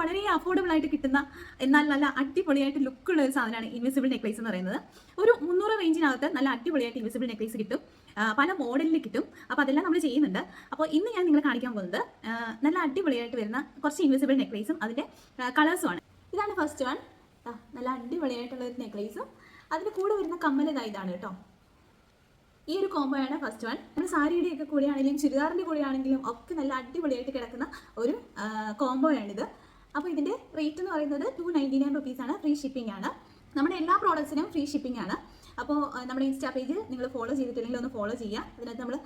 വളരെ അഫോർഡബിൾ ആയിട്ട് കിട്ടുന്ന എന്നാൽ നല്ല അടിപൊളിയായിട്ട് ലുക്കുള്ള ഒരു സാധനമാണ് ഇൻവിസിബിൾ നെക്ലേസ് എന്ന് പറയുന്നത്. ഒരു മുന്നൂറ് റേഞ്ചിനകത്ത് നല്ല അടിപൊളിയായിട്ട് ഇൻവിസിബിൾ നെക്ലേസ് കിട്ടും. പല മോഡലിൽ കിട്ടും. അപ്പോൾ അതെല്ലാം നമ്മൾ ചെയ്യുന്നുണ്ട്. അപ്പോൾ ഇന്ന് ഞാൻ നിങ്ങളെ കാണിക്കാൻ പോകുന്നത് നല്ല അടിപൊളിയായിട്ട് വരുന്ന കുറച്ച് ഇൻവിസിബിൾ നെക്ലേസും അതിന്റെ കളേഴ്സുമാണ് ഇതാണ് ഫസ്റ്റ് വൺ നല്ല അടിപൊളിയായിട്ടുള്ള ഒരു നെക്ലേസും അതിന്റെ കൂടെ വരുന്ന കമ്മൽ ഇതാ ഇതാണ് കേട്ടോ. ഈ ഒരു കോംബോ ആണ് ഫസ്റ്റ് വൺ നമ്മൾ സാരിയുടെ ഒക്കെ കൂടെയാണെങ്കിലും ചുരിദാറിന്റെ കൂടെയാണെങ്കിലും ഒക്കെ നല്ല അടിപൊളിയായിട്ട് കിടക്കുന്ന ഒരു കോംബോ ആണിത്. അപ്പോൾ ഇതിന്റെ റേറ്റ് എന്ന് പറയുന്നത് ടു നയന്റി നയൻ റുപ്പീസാണ് ഫ്രീ ഷിപ്പിംഗ് ആണ്. നമ്മുടെ എല്ലാ പ്രോഡക്ട്സിനും ഫ്രീ ഷിപ്പിംഗ് ആണ്. അപ്പോൾ നമ്മുടെ ഇൻസ്റ്റാ പേജ് നിങ്ങൾ ഫോളോ ചെയ്തിട്ടില്ലെങ്കിൽ ഒന്ന് ഫോളോ ചെയ്യുക. അതിനകത്ത് നമ്മൾ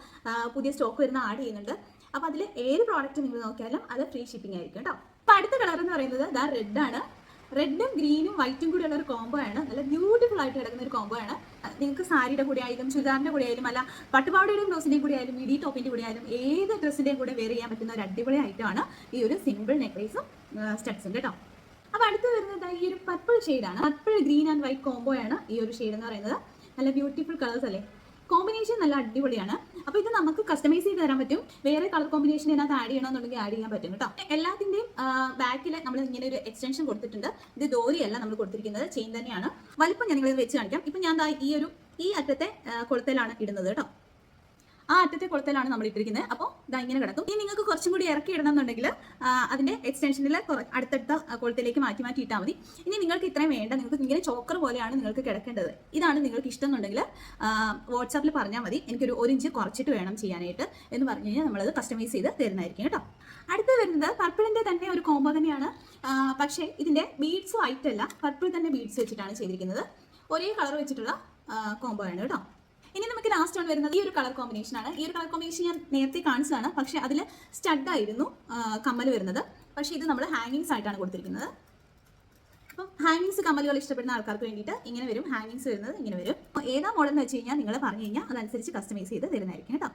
പുതിയ സ്റ്റോക്ക് വരുന്ന ആഡ് ചെയ്യുന്നുണ്ട്. അപ്പോൾ അതിൽ ഏത് പ്രോഡക്റ്റ് നിങ്ങൾ നോക്കിയാലും അത് ഫ്രീ ഷിപ്പിംഗ് ആയിരിക്കും കേട്ടോ. അപ്പോൾ അടുത്ത കളർ എന്ന് പറയുന്നത് ദാ റെഡ് ആണ്. റെഡും ഗ്രീനും വൈറ്റും കൂടിയുള്ള ഒരു കോംബോ ആണ്. നല്ല ബ്യൂട്ടിഫുൾ ആയിട്ട് കിടക്കുന്ന ഒരു കോംബോ ആണ്. നിങ്ങൾക്ക് സാരിയുടെ കൂടെ ആയാലും ചുരിദാറിന്റെ കൂടെ ആയാലും അല്ല പട്ടുപാവടയുടെയും ബ്ലൗസിന്റെയും കൂടെ ആയാലും മിഡി ടോപ്പിന്റെ കൂടെ ആയാലും ഏത് ഡ്രസ്സിന്റെയും കൂടെ വെയർ ചെയ്യാൻ പറ്റുന്ന ഒരു അടിപൊളി ഐറ്റമാണ് ഈ ഒരു സിമ്പിൾ നെക്ലേസും സ്റ്റഡ്സും കേട്ടോ. അപ്പോൾ അടുത്ത് വരുന്നത് ഈ ഒരു പർപ്പിൾ ആണ്. Purple green and white combo ആണ് ഈ ഒരു ഷെയ്ഡ് എന്ന് പറയുന്നത്. നല്ല ബ്യൂട്ടിഫുൾ കളേഴ്സ് അല്ലേ? കോമ്പിനേഷൻ നല്ല അടിപൊളിയാണ്. അപ്പോൾ ഇത് നമുക്ക് കസ്റ്റമൈസ് ചെയ്ത് തരാൻ പറ്റും. വേറെ കളർ കോമ്പിനേഷൻ ഇതിനകത്ത് ആഡ് ചെയ്യണമെന്നുണ്ടെങ്കിൽ ആഡ് ചെയ്യാൻ പറ്റും കേട്ടോ. എല്ലാത്തിന്റെയും ബാക്കിൽ നമ്മൾ ഇങ്ങനെ ഒരു എക്സ്റ്റൻഷൻ കൊടുത്തിട്ടുണ്ട്. ഇത് ദോരിയല്ല നമ്മൾ കൊടുത്തിരിക്കുന്നത്. ചെയിൻ തന്നെയാണ്. വലിപ്പം ഞാൻ നിങ്ങളിത് വെച്ച് കാണിക്കാം. ഇപ്പം ഞാൻ ഈ ഒരു ഈ അറ്റത്തെ കൊളുത്തലാണ് ഇടുന്നത് കേട്ടോ. ആ അറ്റത്തെ കുളത്തിലാണ് നമ്മൾ ഇട്ടിരിക്കുന്നത്. അപ്പോൾ ഇതാ ഇങ്ങനെ കിടക്കും. ഇനി നിങ്ങൾക്ക് കുറച്ചും കൂടി ഇറക്കി ഇടണം എന്നുണ്ടെങ്കിൽ അതിന്റെ എക്സ്റ്റൻഷനിൽ അടുത്തടുത്ത കുളത്തിലേക്ക് മാറ്റി മാറ്റി ഇട്ടാൽ മതി. ഇനി നിങ്ങൾക്ക് ഇത്രയും വേണ്ട നിങ്ങൾക്ക് ഇങ്ങനെ ചോക്കർ പോലെയാണ് നിങ്ങൾക്ക് കിടക്കേണ്ടത്. ഇതാണ് നിങ്ങൾക്ക് ഇഷ്ടം എന്നുണ്ടെങ്കിൽ വാട്സാപ്പിൽ പറഞ്ഞാൽ മതി. എനിക്കൊരു ഒരു ഇഞ്ച് കുറച്ചിട്ട് വേണം ചെയ്യാനായിട്ട് എന്ന് പറഞ്ഞു കഴിഞ്ഞാൽ നമ്മളത് കസ്റ്റമൈസ് ചെയ്ത് തരുന്നതായിരിക്കും കേട്ടോ. അടുത്ത് വരുന്നത് പർപ്പിളിന്റെ തന്നെ ഒരു കോംബോ തന്നെയാണ്. പക്ഷേ ഇതിന്റെ ബീഡ്സും ആയിട്ടല്ല പർപ്പിൾ തന്നെ ബീഡ്സ് വെച്ചിട്ടാണ് ചെയ്തിരിക്കുന്നത്. ഒരേ കളർ വെച്ചിട്ടുള്ള കോംബോ ആണ് കേട്ടോ. ഇനി നമുക്ക് ലാസ്റ്റ് ആണ് വരുന്നത് ഈ ഒരു കളർ കോമ്പിനേഷൻ ആണ്. ഈ ഒരു കളർ കോമ്പിനേഷൻ ഞാൻ നേരത്തെ കാണിച്ചതാണ്. പക്ഷെ അതിൽ സ്റ്റഡ് ആയിരുന്നു കമ്മൽ വരുന്നത്. പക്ഷേ ഇത് നമ്മൾ ഹാങ്ങിങ്സ് ആയിട്ടാണ് കൊടുത്തിരിക്കുന്നത്. അപ്പം ഹാങ്ങിങ്സ് കമ്മലുകൾ ഇഷ്ടപ്പെടുന്ന ആൾക്കാർക്ക് വേണ്ടിയിട്ട് ഇങ്ങനെ വരും. ഹാങ്ങിങ്സ് വരുന്നത് ഇങ്ങനെ വരും. ഏതാ മോഡൽ എന്ന് വെച്ച് കഴിഞ്ഞാൽ നിങ്ങൾ പറഞ്ഞു കഴിഞ്ഞാൽ അതനുസരിച്ച് കസ്റ്റമൈസ് ചെയ്ത് തരുന്നതായിരിക്കും കേട്ടോ.